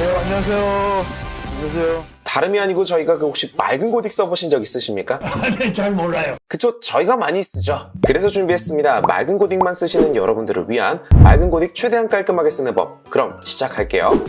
네, 안녕하세요. 안녕하세요. 다름이 아니고 저희가 그 혹시 맑은 고딕 써보신 적 있으십니까? 네, 잘 몰라요. 그쵸 저희가 많이 쓰죠 그래서 준비했습니다 맑은 고딕만 쓰시는 여러분들을 위한 맑은 고딕 최대한 깔끔하게 쓰는 법 그럼 시작할게요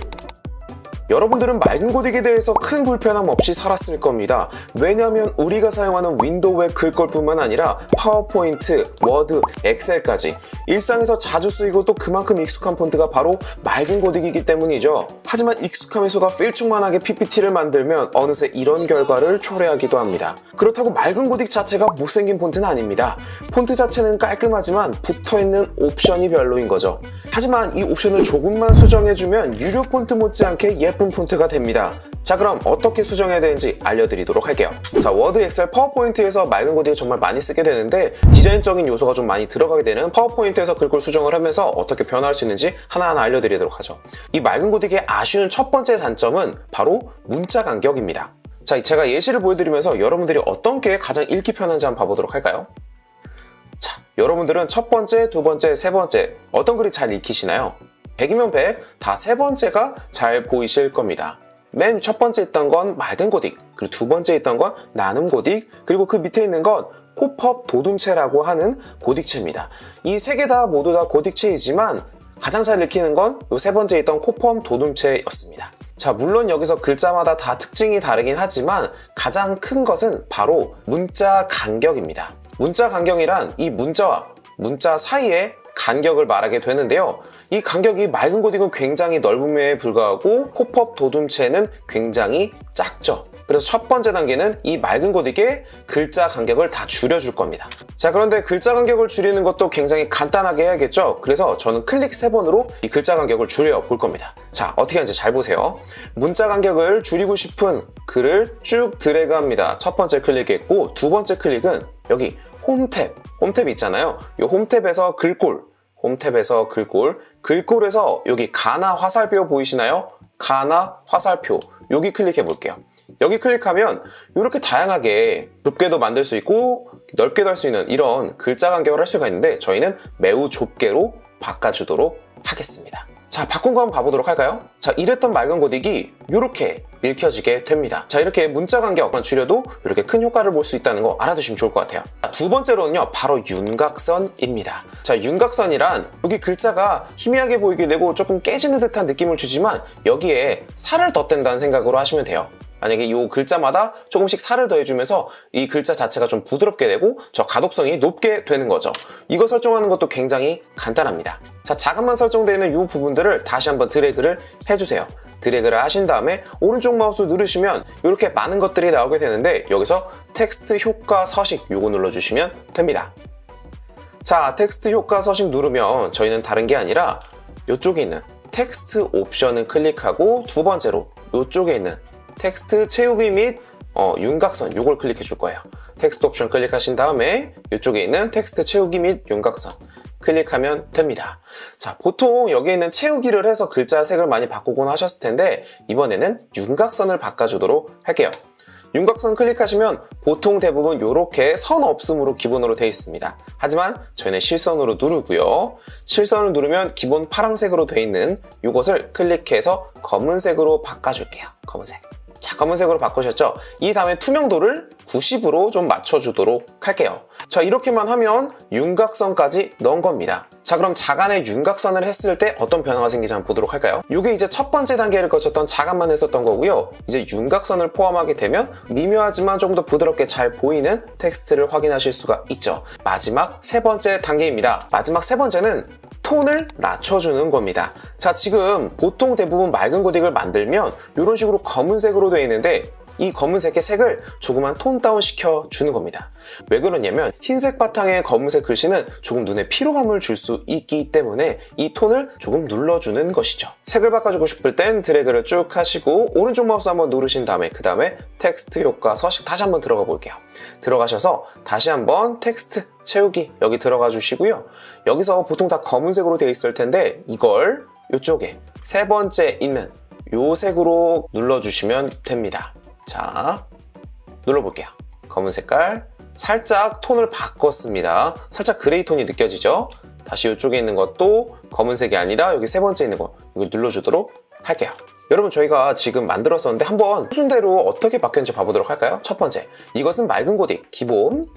여러분들은 맑은 고딕에 대해서 큰 불편함 없이 살았을 겁니다. 왜냐하면 우리가 사용하는 윈도우에 글걸 뿐만 아니라 파워포인트, 워드, 엑셀까지 일상에서 자주 쓰이고 또 그만큼 익숙한 폰트가 바로 맑은 고딕이기 때문이죠. 하지만 익숙함의 수가 필충만하게 PPT를 만들면 어느새 이런 결과를 초래하기도 합니다. 그렇다고 맑은 고딕 자체가 못생긴 폰트는 아닙니다. 폰트 자체는 깔끔하지만 붙어있는 옵션이 별로인 거죠. 하지만 이 옵션을 조금만 수정해주면 유료 폰트 못지않게 예쁜 폰트가 됩니다. 자 그럼 어떻게 수정해야 되는지 알려드리도록 할게요. 자 워드, 엑셀, 파워포인트에서 맑은 고딕을 정말 많이 쓰게 되는데 디자인적인 요소가 좀 많이 들어가게 되는 파워포인트에서 글꼴 수정을 하면서 어떻게 변화할 수 있는지 하나하나 알려드리도록 하죠. 이 맑은 고딕의 아쉬운 첫 번째 단점은 바로 문자 간격입니다. 자 제가 예시를 보여드리면서 여러분들이 어떤 게 가장 읽기 편한지 한번 봐보도록 할까요? 자, 여러분들은 첫 번째, 두 번째, 세 번째 어떤 글이 잘 익히시나요? 100이면 100, 다 세 번째가 잘 보이실 겁니다. 맨 첫 번째 있던 건 맑은 고딕, 그리고 두 번째 있던 건 나눔 고딕, 그리고 그 밑에 있는 건 코펍 도둠체라고 하는 고딕체입니다. 이 세 개 다 모두 다 고딕체이지만 가장 잘 읽히는 건 이 세 번째 있던 코펌 도둠체였습니다. 자, 물론 여기서 글자마다 다 특징이 다르긴 하지만 가장 큰 것은 바로 문자 간격입니다. 문자 간격이란 이 문자와 문자 사이의 간격을 말하게 되는데요. 이 간격이 맑은 고딕은 굉장히 넓음에 불과하고 코펍 도둠체는 굉장히 작죠. 그래서 첫 번째 단계는 이 맑은 고딕의 글자 간격을 다 줄여줄 겁니다. 자, 그런데 글자 간격을 줄이는 것도 굉장히 간단하게 해야겠죠? 그래서 저는 클릭 3번으로 이 글자 간격을 줄여 볼 겁니다. 자, 어떻게 하는지 잘 보세요. 문자 간격을 줄이고 싶은 글을 쭉 드래그 합니다. 첫 번째 클릭했고, 두 번째 클릭은 여기 홈탭, 홈탭 있잖아요. 이 홈탭에서 글꼴, 홈탭에서 글꼴, 글꼴에서 여기 가나 화살표 보이시나요? 가나 화살표 여기 클릭해 볼게요. 여기 클릭하면 이렇게 다양하게 좁게도 만들 수 있고 넓게도 할 수 있는 이런 글자 간격을 할 수가 있는데 저희는 매우 좁게로 바꿔주도록 하겠습니다. 자, 바꾼 거 한번 봐보도록 할까요? 자, 이랬던 맑은 고딕이 이렇게 읽혀지게 됩니다. 자, 이렇게 문자 간격만 줄여도 이렇게 큰 효과를 볼 수 있다는 거 알아두시면 좋을 것 같아요. 자, 두 번째로는요, 바로 윤곽선입니다. 자, 윤곽선이란 여기 글자가 희미하게 보이게 되고 조금 깨지는 듯한 느낌을 주지만 여기에 살을 덧댄다는 생각으로 하시면 돼요. 만약에 이 글자마다 조금씩 살을 더해주면서 이 글자 자체가 좀 부드럽게 되고 저 가독성이 높게 되는 거죠. 이거 설정하는 것도 굉장히 간단합니다. 자, 자금만 설정되어 있는 이 부분들을 다시 한번 드래그를 해주세요. 드래그를 하신 다음에 오른쪽 마우스 누르시면 이렇게 많은 것들이 나오게 되는데 여기서 텍스트 효과 서식 요거 눌러주시면 됩니다. 자, 텍스트 효과 서식 누르면 저희는 다른 게 아니라 이쪽에 있는 텍스트 옵션을 클릭하고 두 번째로 이쪽에 있는 텍스트 채우기 및 어, 윤곽선 요걸 클릭해 줄 거예요. 텍스트 옵션 클릭하신 다음에 이쪽에 있는 텍스트 채우기 및 윤곽선 클릭하면 됩니다. 자, 보통 여기에 있는 채우기를 해서 글자 색을 많이 바꾸곤 하셨을 텐데 이번에는 윤곽선을 바꿔주도록 할게요. 윤곽선 클릭하시면 보통 대부분 이렇게 선 없음으로 기본으로 되어 있습니다. 하지만 저희는 실선으로 누르고요. 실선을 누르면 기본 파란색으로 되어 있는 이것을 클릭해서 검은색으로 바꿔줄게요. 검은색. 자, 검은색으로 바꾸셨죠? 이 다음에 투명도를 90으로 좀 맞춰주도록 할게요. 자, 이렇게만 하면 윤곽선까지 넣은 겁니다. 자, 그럼 자간의 윤곽선을 했을 때 어떤 변화가 생기지 한번 보도록 할까요? 이게 이제 첫 번째 단계를 거쳤던 자간만 했었던 거고요. 이제 윤곽선을 포함하게 되면 미묘하지만 조금 더 부드럽게 잘 보이는 텍스트를 확인하실 수가 있죠. 마지막 세 번째 단계입니다. 마지막 세 번째는 톤을 낮춰주는 겁니다. 자, 지금 보통 대부분 맑은 고딕을 만들면 이런 식으로 검은색으로 되어 있는데 이 검은색의 색을 조금만 톤 다운 시켜 주는 겁니다. 왜 그러냐면 흰색 바탕의 검은색 글씨는 조금 눈에 피로감을 줄 수 있기 때문에 이 톤을 조금 눌러주는 것이죠. 색을 바꿔주고 싶을 땐 드래그를 쭉 하시고 오른쪽 마우스 한번 누르신 다음에 그 다음에 텍스트 효과 서식 다시 한번 들어가 볼게요. 들어가셔서 다시 한번 텍스트 채우기 여기 들어가 주시고요. 여기서 보통 다 검은색으로 되어 있을 텐데 이걸 이쪽에 세 번째 있는 요 색으로 눌러주시면 됩니다. 자, 눌러볼게요. 검은 색깔. 살짝 톤을 바꿨습니다. 살짝 그레이 톤이 느껴지죠? 다시 이쪽에 있는 것도 검은색이 아니라 여기 세 번째 있는 거 이거 눌러주도록 할게요. 여러분 저희가 지금 만들었었는데 한번 순대로 어떻게 바뀌었는지 봐보도록 할까요? 첫 번째, 이것은 맑은 고딕 기본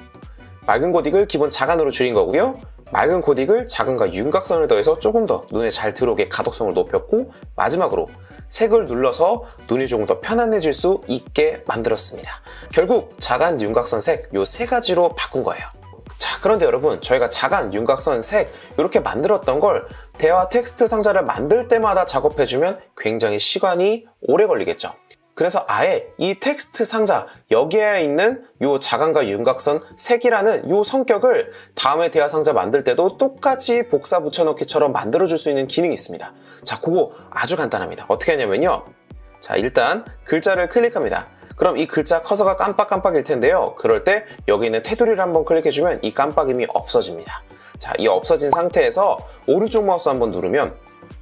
맑은 고딕을 기본 자간으로 줄인 거고요. 맑은 고딕을 자간과 윤곽선을 더해서 조금 더 눈에 잘 들어오게 가독성을 높였고 마지막으로 색을 눌러서 눈이 조금 더 편안해질 수 있게 만들었습니다. 결국 자간, 윤곽선, 색 요 세 가지로 바꾼 거예요. 자, 그런데 여러분, 저희가 자간, 윤곽선, 색 이렇게 만들었던 걸 대화 텍스트 상자를 만들 때마다 작업해주면 굉장히 시간이 오래 걸리겠죠. 그래서 아예 이 텍스트 상자 여기에 있는 요 자간과 윤곽선 색이라는 요 성격을 다음에 대화 상자 만들 때도 똑같이 복사 붙여넣기처럼 만들어줄 수 있는 기능이 있습니다. 자, 그거 아주 간단합니다. 어떻게 하냐면요. 자, 일단 글자를 클릭합니다. 그럼 이 글자 커서가 깜빡깜빡일 텐데요. 그럴 때 여기 있는 테두리를 한번 클릭해주면 이 깜빡임이 없어집니다. 자, 이 없어진 상태에서 오른쪽 마우스 한번 누르면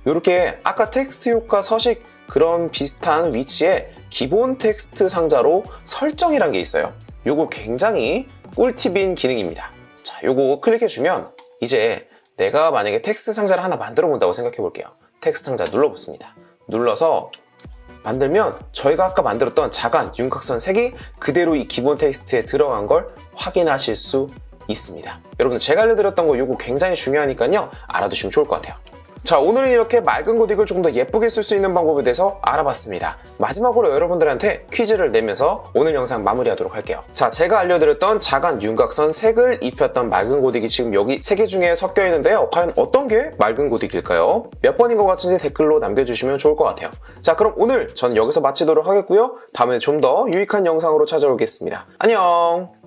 이렇게 아까 텍스트 효과 서식 그런 비슷한 위치에 기본 텍스트 상자로 설정이란 게 있어요. 요거 굉장히 꿀팁인 기능입니다. 자, 요거 클릭해주면 이제 내가 만약에 텍스트 상자를 하나 만들어 본다고 생각해 볼게요. 텍스트 상자 눌러보습니다. 눌러서 만들면 저희가 아까 만들었던 자간, 윤곽선 색이 그대로 이 기본 텍스트에 들어간 걸 확인하실 수 있습니다. 여러분 제가 알려드렸던 거 이거 굉장히 중요하니까요. 알아두시면 좋을 것 같아요. 자 오늘은 이렇게 맑은 고딕을 조금 더 예쁘게 쓸 수 있는 방법에 대해서 알아봤습니다. 마지막으로 여러분들한테 퀴즈를 내면서 오늘 영상 마무리하도록 할게요. 자 제가 알려드렸던 자간 윤곽선 색을 입혔던 맑은 고딕이 지금 여기 세 개 중에 섞여 있는데요. 과연 어떤 게 맑은 고딕일까요? 몇 번인 것 같은지 댓글로 남겨주시면 좋을 것 같아요. 자 그럼 오늘 전 여기서 마치도록 하겠고요. 다음에 좀 더 유익한 영상으로 찾아오겠습니다. 안녕